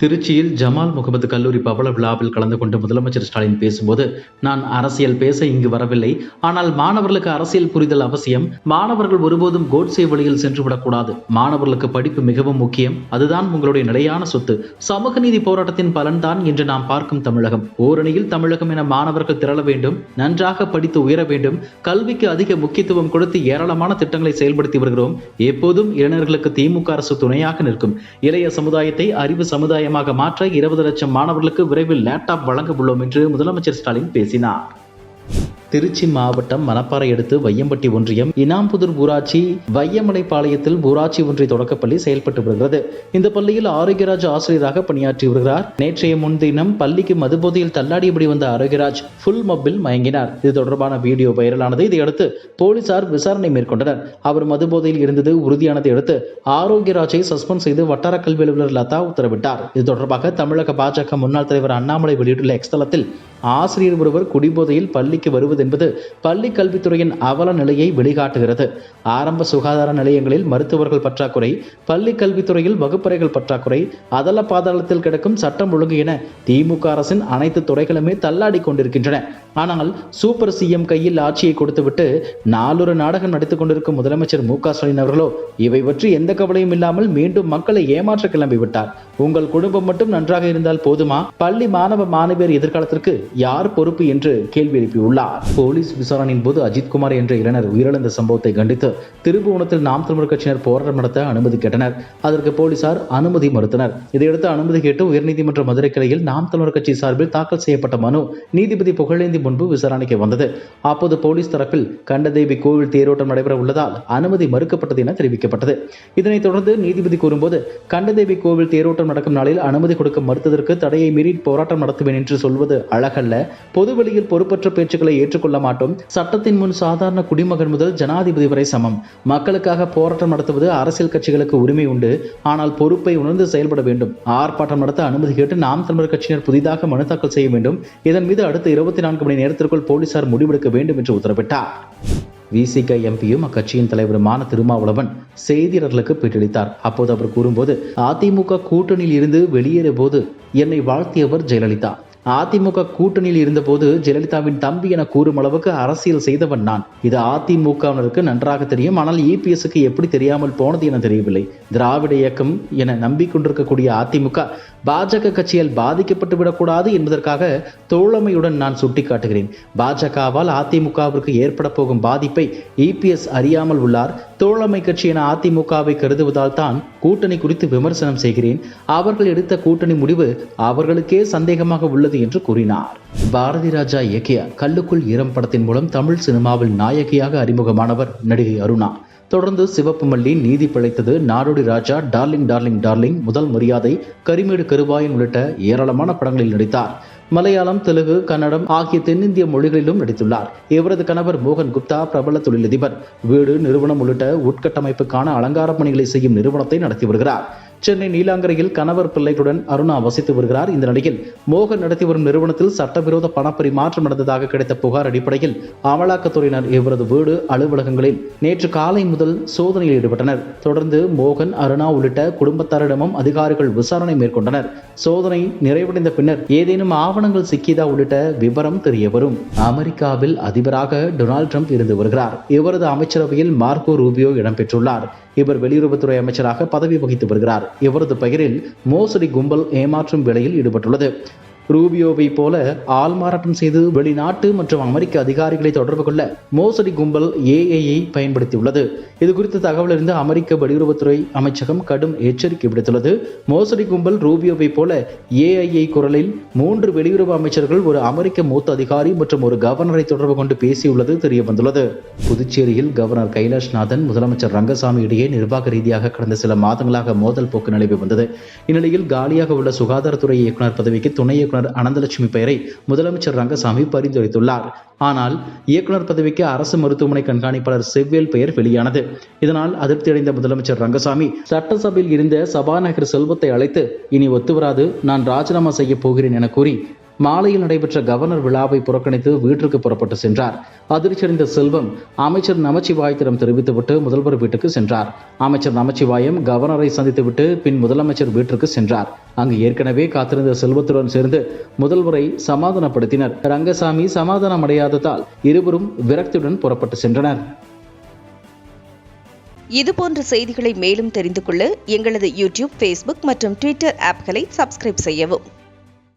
திருச்சியில் ஜமால் முகமது கல்லூரி பவள விழாவில் கலந்து கொண்டு முதலமைச்சர் ஸ்டாலின் பேசும்போது நான் அரசியல் பேச இங்கு வரவில்லை. ஆனால் மாணவர்களுக்கு அரசியல் புரிதல் அவசியம். மாணவர்கள் ஒருபோதும் கோட்ஸே வழியில் சென்று விடக்கூடாது மாணவர்களுக்கு படிப்பு மிகவும் முக்கியம். அதுதான் உங்களுடைய நிலையான சொத்து. சமூக நீதி போராட்டத்தின் பலன்தான் என்று நாம் பார்க்கும் தமிழகம். ஓரணியில் தமிழகம் என மாணவர்கள் திரள வேண்டும். நன்றாக படித்து உயர வேண்டும். கல்விக்கு அதிக முக்கியத்துவம் கொடுத்து ஏராளமான திட்டங்களை செயல்படுத்தி வருகிறோம். எப்போதும் இளைஞர்களுக்கு திமுக அரசு துணையாக நிற்கும். இளைய சமுதாயத்தை அறிவு சமுதாய கட்டாயமாக மாற்ற இருபது லட்சம் மாணவர்களுக்கு விரைவில் லேப்டாப் வழங்க உள்ளோம் என்று முதலமைச்சர் ஸ்டாலின் பேசினார். திருச்சி மாவட்டம் மணப்பாறை அடுத்து வையம்பட்டி ஒன்றியம் இனாம்புதூர் ஊராட்சி வையமலைப்பாளையத்தில் ஊராட்சி ஒன்றிய தொடக்கப்பள்ளி செயல்பட்டு வருகிறது. இந்த பள்ளியில் ஆரோக்கியராஜ் ஆசிரியராக பணியாற்றி வருகிறார். நேற்றைய முன்தினம் பள்ளிக்கு மதுபோதையில் தள்ளாடியபடி வந்த ஆரோக்கியராஜ் ஃபுல் மப்பில் மயங்கினார். இது தொடர்பான வீடியோ வைரலானது. இதையடுத்து போலீசார் விசாரணை மேற்கொண்டனர். அவர் மதுபோதையில் இருந்தது உறுதியானதை அடுத்து ஆரோக்கியராஜை சஸ்பெண்ட் செய்து வட்டார கல்வி அலுவலர் லதா உத்தரவிட்டார். இது தொடர்பாக தமிழக பாஜக முன்னாள் தலைவர் அண்ணாமலை வெளியிட்டுள்ள எக்ஸ்தலத்தில் ஆசிரியர் ஒருவர் குடிபோதையில் பள்ளிக்கு வருவது என்பது பள்ளி கல்வித்துறையின் அவல நிலையை வெளிகாட்டுகிறது. ஆரம்ப சுகாதார நிலையங்களில் மருத்துவர்கள் பற்றாக்குறை பள்ளி கல்வித்துறையில் வகுப்பறைகள் பற்றாக்குறை அதல பாதாளத்தில் கிடக்கும் சட்டம் ஒழுங்கு என திமுக அரசின் அனைத்து துறைகளுமே தள்ளாடி கொண்டிருக்கின்றன. ஆனால் சூப்பர் சிஎம் கையில் ஆட்சியை கொடுத்துவிட்டு நாலொரு நாடகம் நடித்துக் கொண்டிருக்கும் முதலமைச்சர் மு க ஸ்டாலின் அவர்களோ இவை பற்றி எந்த கவலையும் இல்லாமல் மீண்டும் மக்களை ஏமாற்ற கிளம்பிவிட்டார். உங்கள் குடும்பம் மட்டும் நன்றாக இருந்தால் போதுமா? பள்ளி மாணவ மாணவியர் எதிர்காலத்திற்கு யார் பொறுப்பு என்று கேள்வி எழுப்பியுள்ளார். போலீஸ் விசாரணையின் போது அஜித்குமார் என்ற இளைஞர் உயிரிழந்த சம்பவத்தை கண்டித்து திருபுவனத்தில் நாம் தமிழர் கட்சியினர் போராட்டம் நடத்த அனுமதி கேட்டனர். அதற்கு போலீசார் அனுமதி மறுத்தனர். இதையடுத்து அனுமதி கேட்டு உயர்நீதிமன்ற மதுரை கிளையில் நாம் தமிழர் கட்சி சார்பில் தாக்கல் செய்யப்பட்ட மனு நீதிபதி புகழேந்தி முன்பு விசாரணைக்கு வந்தது. அப்போது போலீஸ் தரப்பில் கண்டதேவி கோவில் தேரோட்டம் நடைபெற உள்ளதால் அனுமதி மறுக்கப்பட்டது என தெரிவிக்கப்பட்டது. இதனைத் தொடர்ந்து நீதிபதி கூறும்போது கண்டதேவி கோவில் தேரோட்டம் நடக்கும் நாளில் அனுமதி கொடுக்க மறுத்ததற்கு தடையை மீறி போராட்டம் நடத்துவேன் என்று சொல்வது அழகல்ல. பொதுவெளியில் பொறுப்பற்ற பேச்சுக்களை ஏற்றுக்கொள்ள மாட்டோம் சட்டத்தின் முன் சாதாரண குடிமகன் முதல் ஜனாதிபதி வரை சமம். மக்களுக்காக போராட்டம் நடத்துவது அரசியல் கட்சிகளுக்கு உரிமை உண்டு. ஆனால் பொறுப்பை உணர்ந்து செயல்பட வேண்டும். ஆர்ப்பாட்டம் நடத்த அனுமதி கேட்டு நாம் தமிழர் கட்சியினர் புதிதாக மனு தாக்கல் செய்ய வேண்டும். இதன் மீது அடுத்த இருபத்தி நான்கு மணி நேரத்திற்குள் போலீசார் முடிவெடுக்க வேண்டும் என்று உத்தரவிட்டார். விசிக எம்பியும் அக்கட்சியின் தலைவருமான திருமாவளவன் செய்தியாளர்களுக்கு பேட்டியளித்தார். அப்போது அவர் கூறும்போது அதிமுக கூட்டணியில் இருந்து வெளியேறிய போது என்னை வாழ்த்தியவர் ஜெயலலிதா. அதிமுக கூட்டணியில் இருந்தபோது ஜெயலலிதாவின் தம்பி என கூறும் அளவுக்கு அரசியல் செய்தவன் நான். இது அதிமுகவினருக்கு நன்றாக தெரியும். ஆனால் இபிஎஸ்க்கு எப்படி தெரியாமல் போனது என தெரியவில்லை. திராவிட இயக்கம் என நம்பிக்கொண்டிருக்கக்கூடிய அதிமுக பாஜக கட்சியால் பாதிக்கப்பட்டு விடக்கூடாது என்பதற்காக தோழமையுடன் நான் சுட்டிக்காட்டுகிறேன். பாஜகவால் அதிமுகவிற்கு ஏற்பட போகும் பாதிப்பை இபிஎஸ் அறியாமல் உள்ளார். தோழமை கட்சி என அதிமுகவை கருதுவதால் தான் கூட்டணி குறித்து விமர்சனம் செய்கிறேன். அவர்கள் எடுத்த கூட்டணி முடிவு அவர்களுக்கே சந்தேகமாக உள்ளது என்று கூறினார். பாரதி ராஜா இயக்கிய கல்லுக்குள் ஈரம் படத்தின் மூலம் தமிழ் சினிமாவில் நாயகியாக அறிமுகமானவர் நடிகை அருணா. தொடர்ந்து சிவப்பு மல்லி நீதி பிழைத்தது நாடோடி ராஜா டார்லிங் டார்லிங் டார்லிங் முதல் மரியாதை கரிமேடு கருவாயன் உள்ளிட்ட ஏராளமான படங்களில் நடித்தார். மலையாளம் தெலுங்கு கன்னடம் ஆகிய தென்னிந்திய மொழிகளிலும் நடித்துள்ளார். இவரது கணவர் மோகன் குப்தா பிரபல தொழிலதிபர் வீடு நிறுவனம் உள்ளிட்ட உட்கட்டமைப்புக்கான அலங்கார பணிகளை செய்யும் நிறுவனத்தை நடத்தி வருகிறார். சென்னை நீலாங்கரையில் கணவர் பிள்ளைகளுடன் அருணா வசித்து வருகிறார். இந்த நிலையில் மோகன் நடத்தி வரும் நிறுவனத்தில் சட்டவிரோத பணப்பரிமாற்றம் நடந்ததாக கிடைத்த புகார் அடிப்படையில் அமலாக்கத்துறையினர் இவரது வீடு அலுவலகங்களில் நேற்று காலை முதல் சோதனையில் ஈடுபட்டனர். தொடர்ந்து மோகன் அருணா உள்ளிட்ட குடும்பத்தாரிடமும் அதிகாரிகள் விசாரணை மேற்கொண்டனர். சோதனை நிறைவடைந்த பின்னர் ஏதேனும் ஆவணங்கள் சிக்கியதா உள்ளிட்ட விவரம் தெரியவரும். அமெரிக்காவில் அதிபராக டொனால்ட் ட்ரம்ப் இருந்து வருகிறார். இவரது அமைச்சரவையில் மார்க்கோ ரூபியோ இடம்பெற்றுள்ளார். இவர் வெளியுறவுத்துறை அமைச்சராக பதவி வகித்து வருகிறார். இவரது பெயரில் மோசடி கும்பல் ஏமாற்றும் வேலையில் ஈடுபட்டுள்ளது. ரூபியோவை போல ஆள்மாறாட்டம் செய்து வெளிநாட்டு மற்றும் அமெரிக்க அதிகாரிகளை தொடர்பு கொள்ள மோசடி கும்பல் ஏஐயை பயன்படுத்தியுள்ளது. இது குறித்த தகவல் இருந்து அமெரிக்க வெளியுறவுத்துறை அமைச்சகம் கடும் எச்சரிக்கை விடுத்துள்ளது. மோசடி கும்பல் ரூபியோவை போல ஏஐஐ குரலில் மூன்று வெளியுறவு அமைச்சர்கள் ஒரு அமெரிக்க மூத்த அதிகாரி மற்றும் ஒரு கவர்னரை தொடர்பு கொண்டு பேசியுள்ளது தெரிய வந்துள்ளது புதுச்சேரியில் கவர்னர் கைலாஷ்நாதன் முதலமைச்சர் ரங்கசாமி இடையே நிர்வாக ரீதியாக கடந்த சில மாதங்களாக மோதல் போக்கு நிலவி வந்தது. இந்நிலையில் காலியாக உள்ள சுகாதாரத்துறை இயக்குநர் பதவிக்கு துணை இயக்குனர் அனந்தலட்சுமி பெயரை முதலமைச்சர் ரங்கசாமி பரிந்துரைத்துள்ளார். ஆனால் இயக்குனர் பதவிக்கு அரசு மருத்துவமனை கண்காணிப்பாளர் செவ்வேல் பெயர் வெளியானது. இதனால் அதிருப்தியடைந்த முதலமைச்சர் ரங்கசாமி சட்டசபையில் இருந்த சபாநாயகர் செல்வத்தை அழைத்து இனி ஒத்துவராது நான் ராஜினாமா செய்ய போகிறேன் என கூறி மாலையில் நடைபெற்ற கவர்னர் விழாவை புறக்கணித்து வீட்டிற்கு புறப்பட்டு சென்றார். அதிர்ச்சியடைந்த செல்வம் அமைச்சர் நமச்சிவாயத்திடம் தெரிவித்துவிட்டு முதல்வர் வீட்டுக்கு சென்றார். அமைச்சர் நமச்சிவாயம் கவர்னரை சந்தித்துவிட்டு பின் முதலமைச்சர் வீட்டிற்கு சென்றார். அங்கு ஏற்கனவே காத்திருந்த செல்வத்துடன் சேர்ந்து முதல்வரை சமாதானப்படுத்தினர். ரங்கசாமி சமாதானம் அடையாததால் இருவரும் விரக்தியுடன் புறப்பட்டு சென்றனர். இதுபோன்ற செய்திகளை மேலும் தெரிந்து கொள்ள எங்களது யூடியூப் ஃபேஸ்புக் மற்றும் ட்விட்டர் ஆப்களை சப்ஸ்கிரைப் செய்யவும்.